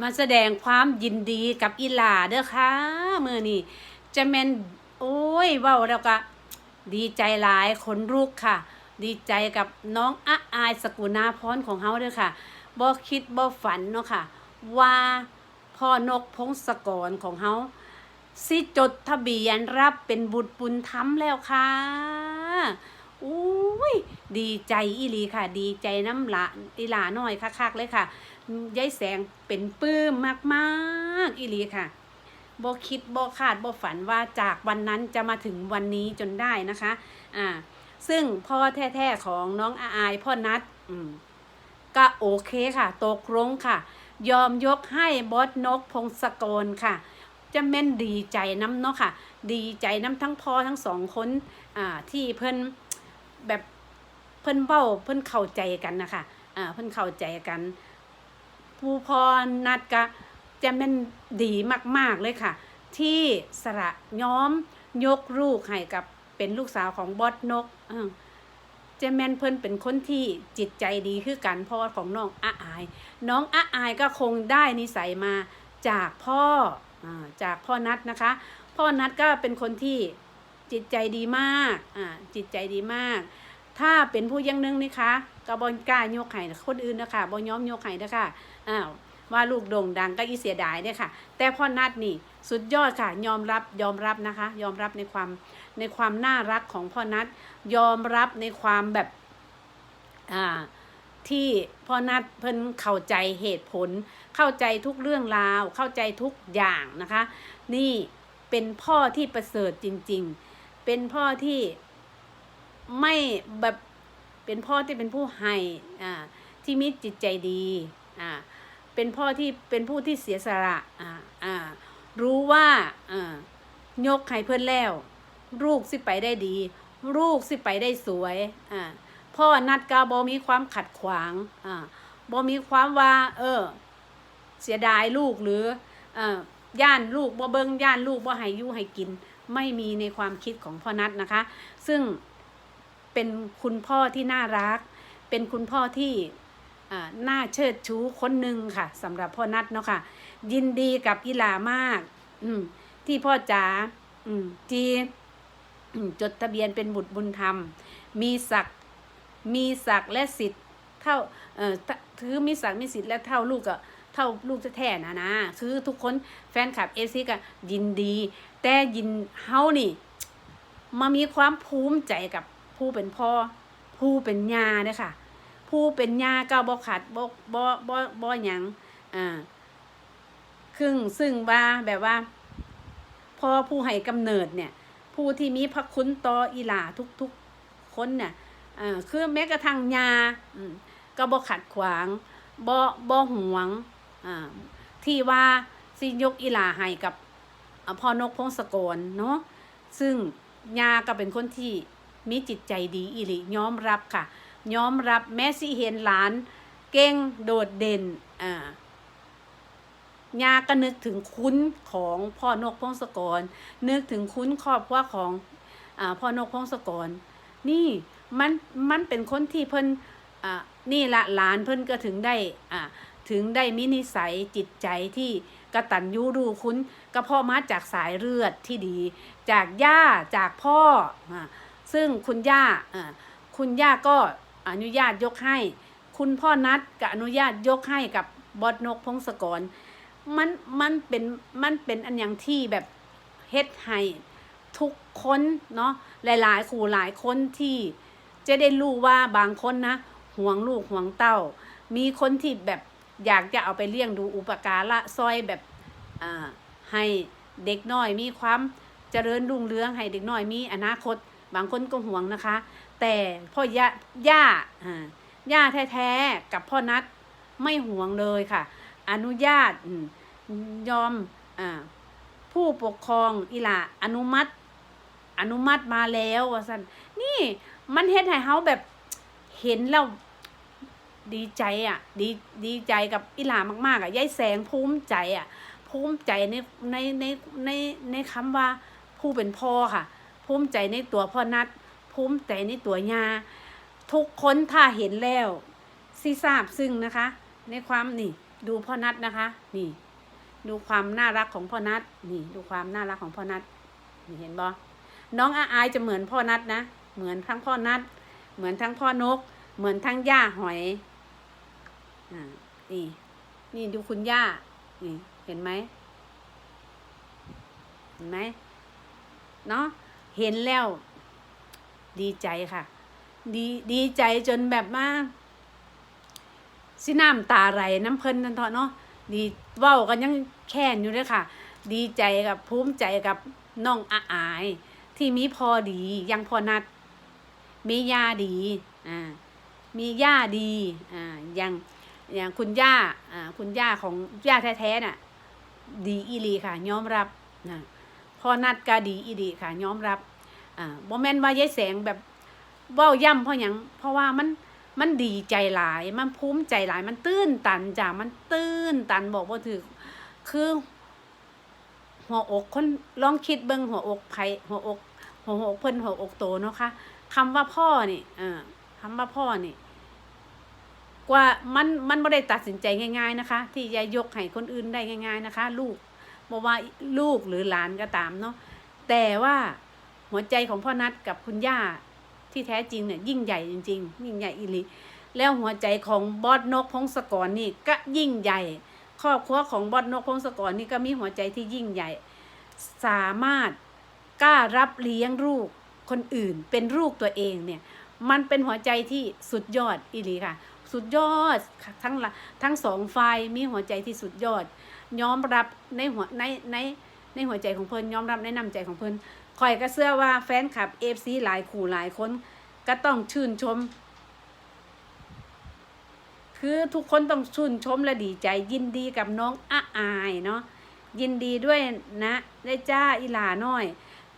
มาแสดงความยินดีกับอีหลาเด้อค่ะมือนี่จะแมนโอ้ยเว้าแล้วก็ดีใจหลายคนลูกค่ะ ดีใจกับน้องอะอายสกุณาพรของเฮาเด้อค่ะบ่คิดบ่ฝันเนาะค่ะ ว่าพ่อนกพงศกรของเฮาสิจดทะเบียนรับเป็นบุตรปุญธรรมแล้วค่ะ อุ้ยดีใจอีลีค่ะ ดีใจน้ำละอีหลาน้อยคักๆเลยค่ะยายแสงเป็นปลื้มมากๆอีลีค่ะบคิดบคาดบฝันว่าจากวันนั้นจะมาถึงวันนี้จนได้นะคะอ่าซึ่งพ่อแท้ๆของน้องอาอายพ่อนัดอืมก็โอเคค่ะตกลงค่ะ ยอมยกให้บอสนกพงศกรค่ะ จะแม่นดีใจน้ำเนาะค่ะ ดีใจน้ำทั้งพ่อทั้งสองคนอ่าที่เพิ่น แบบเพิ่นเบ้าเพิ่นเข้าใจกันนะคะอ่าเพิ่นเข้าใจกัน ผู้พอนัดก็จะแม่นดีมาก ๆ เลยค่ะ ที่สระย้อมยกลูกให้กับเป็นลูกสาวของบอสนกเจแมนเพิ่นเป็นคนที่จิตใจดีคือกันพ่อของน้องอาอาย น้องอาอายก็คงได้นิสัยมาจากพ่ออจากพ่อนัดนะคะ พ่อนัดก็เป็นคนที่ จิตใจดีมากอ่าจิตใจดีมาก ถ้าเป็นผู้ยังนึงนะคะก็บอกล้ายกไห้คนอื่นนะคะบอย้อมยกไห้นะคะอ้าวว่าลูกโด่งดังก็อีเสียดายเนี่ยค่ะ แต่พ่อนัดนี่สุดยอดค่ะ ยอมรับยอมรับนะคะ ยอมรับในความในความน่ารักของพ่อนัดยอมรับในความแบบอ่าที่พ่อนัดเพิ่นเข้าใจเหตุผล เข้าใจทุกเรื่องราว เข้าใจทุกอย่างนะคะ นี่เป็นพ่อที่ประเสริฐจริง ๆ เป็นพ่อที่ไม่แบบเป็นพ่อที่เป็นผู้ให้อ่าที่มีจิตใจดีอ่าเป็นพ่อที่เป็นผู้ที่เสียสละอ่าอ่ารู้ว่าอ่ายกให้เพื่อนแล้ว ลูกสิไปได้ดี ลูกสิไปได้สวยอ่าพ่อนัดกาบอมีความขัดขวางอ่าบอมีความว่า เออ เสียดายลูกหรืออ่าย่านลูกบ่เบิงย่านลูกบ่ให้ยู่ให้กิน ไม่มีในความคิดของพ่อนัดนะคะ ซึ่งเป็นคุณพ่อที่น่ารัก เป็นคุณพ่อที่น่าเชิดชูคนหนึ่งค่ะสำหรับพ่อนัดเนาะค่ะ ยินดีกับอีหลามาก อืมที่พ่อจ๋าอืมจีจดทะเบียนเป็นบุตรบุญธรรม มีศักดิ์มีศักดิ์และสิทธิ์เท่าเอ่อถือมีศักดิ์มีสิทธิ์และเท่าลูกก็ เท่าลูกแท้ๆนะนะคือทุกคนแฟนคลับเอซีก็ยินดี แต่ยินเฮานี่มามีความภูมิใจกับผู้เป็นพ่อ ผู้เป็นยาเด้อค่ะ ผู้เป็นยาก็บ่ขาดบ่บ่บ่บ่หยังอ่าครึ่งซึ่งว่าแบบว่าพ่อผู้ให้กำเนิดเนี่ย ผู้ที่มีพระคุณต่ออีหลาทุกๆคนเนี่ยอ่าคือแม้กระทั่งยาก็บ่ขัดขวางบ่บ่หวง ที่ว่าสิยกอีลาให้กับพ่อนกพงศกรเนาะซึ่งยาก็เป็นคนที่มีจิตใจดีอีหลียอมรับค่ะยอมรับแม้สิเห็นหลาน เก่งโดดเด่นอ่ายาก็นึกถึงคุณของพ่อนกพงศกร นึกถึงคุณครอบครัวของอพ่อนกพงศกร นี่มันมันเป็นคนที่เพิ่นอ่านี่ละหลานเพิ่นก็ถึงได้อ่า ถึงได้มินิสัยจิตใจที่กระตันยูรูคุณก็พ่อมาจากสายเลือดที่ดี จากย่าจากพ่อ ซึ่งคุณย่าอ่าคุณย่าก็อนุญาตยกให้ คุณพ่อนัดก็อนุญาตยกให้กับบอดนกพงศกรมันมันเป็นมันเป็นอันอย่างที่แบบเฮ็ดให้ทุกคนเนาะหลายๆคู่หลายคนที่จะได้รู้ว่าบางคนนะห่วงลูกห่วงเต้า มีคนที่แบบ อยากจะเอาไปเลี้ยงดูอุปการะซอยแบบให้เด็กน้อยมีความเจริญรุ่งเรืองให้เด็กน้อยมีอนาคต บางคนก็ห่วงนะคะ แต่พ่อย่าย่าอ่าย่าแท้ๆกับพ่อนัดไม่ห่วงเลยค่ะ อนุญาตยอมอผู้ปกครองอีหลาอนุมัติ อนุมัติมาแล้วว่าสันนี่มันเฮ็ดให้เฮาแบบเห็นแล้ว ดีใจอะดีดีใจกับอีหลามากๆอะยายแสงภูมิใจอะภูมิใจในในในในในคำว่าผู้เป็นพ่อค่ะ ภูมิใจในตัวพ่อนัดภูมิใจในตัวยาทุกคนถ้าเห็นแล้วสิทราบซึ่งนะคะ ในความนี่ ดูพ่อนัดนะคะ นี่ ดูความน่ารักของพ่อนัดนี่ ดูความน่ารักของพ่อนัดนี่เห็นบ่น้องอาอายจะเหมือนพ่อนัดนะเหมือนทั้งพ่อนัดเหมือนทั้งพ่อนก เหมือนทั้งย่าหอย อ่านี่ นี่ดูคุณย่า นี่ เห็นไหม เห็นไหม เนาะ เห็นแล้ว ดีใจค่ะ ดีดีใจจนแบบว่าสิน้ำตาไหลน้ำเพลินนันเถอเนาะ ดีเว้ากันยังแค้นอยู่เลยค่ะ ดีใจกับภูมิใจกับน้องอาอาย ที่มีพอดียังพอนัด มียาดี อ่า มีย่าดี อ่าย่าง อย่างคุณย่าอ่าคุณย่าของย่าแท้ๆน่ะดีอีหลีค่ะยอมรับนะพอนัดก็ดีอีหลีค่ะยอมรับอ่าบ่แม่นว่ายายแสงแบบเว้าย่ำเพราะหยังเพราะว่ามันมันดีใจหลาย มันภูมิใจหลาย มันตื้นตันจ้ะ มันตื้นตันบอกว่าถือ คือ หัวอกคนลองคิดเบิ่งหัวอกไผหัวอกหัวอกเพิ่นหัวอกโตเนาะค่ะคำว่าพ่อนี่เออคำว่าพ่อนี่ กว่ามันมันไม่ได้ตัดสินใจง่าย ๆนะคะ ที่จะยกให้คนอื่นได้ง่าย ๆนะคะ ลูกบอกว่าลูกหรือหลานก็ตามเนาะแต่ว่าหัวใจของพ่อนัดกับคุณย่าที่แท้จริงเนี่ยยิ่งใหญ่จริง ๆ ยิ่งใหญ่อีหลีแล้วหัวใจของบอสนกพงศกรนี่ก็ยิ่งใหญ่ ครอบครัวของบอสนกพงศกรนี่ก็มีหัวใจที่ยิ่งใหญ่ สามารถกล้ารับเลี้ยงลูกคนอื่นเป็นลูกตัวเองเนี่ย มันเป็นหัวใจที่สุดยอดอีหลีค่ะ สุดยอดทั้งทั้งสองฝ่ายมีหัวใจที่สุดยอดยอมรับในหัวในในในหัวใจของเพิ่นยอมรับในน้ำใจของเพิ่นคอยก็เชื่อว่าแฟนคลับเอฟซีหลายคู่หลายคนก็ต้องชื่นชม คือทุกคนต้องชื่นชมและดีใจยินดีกับน้องอาอายเนาะยินดีด้วยนะได้จ้าอีหลาน้อย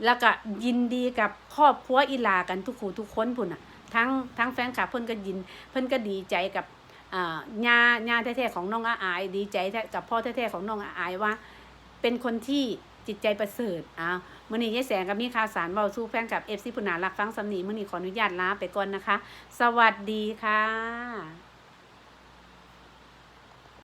แล้วก็ยินดีกับครอบครัวอีหลากันทุกคู่ทุกคนพุ่นน่ะ ทั้งทั้งแฟนคลับเพิ่นก็ยิน เพิ่นก็ดีใจกับอ่าญาญาแท้ๆของน้องอาอาย ดีใจแท้กับพ่อแท้ๆของน้องอาอายว่า เป็นคนที่จิตใจประเสริฐอ้าวมื่อนี้ยายแสงกับมีข่าวสารเว้าสู่แฟนกับเอฟซีปุนารักฟังสำนีมื่อนี้ขออนุญาตลาไปก่อนนะคะ สวัสดีค่ะ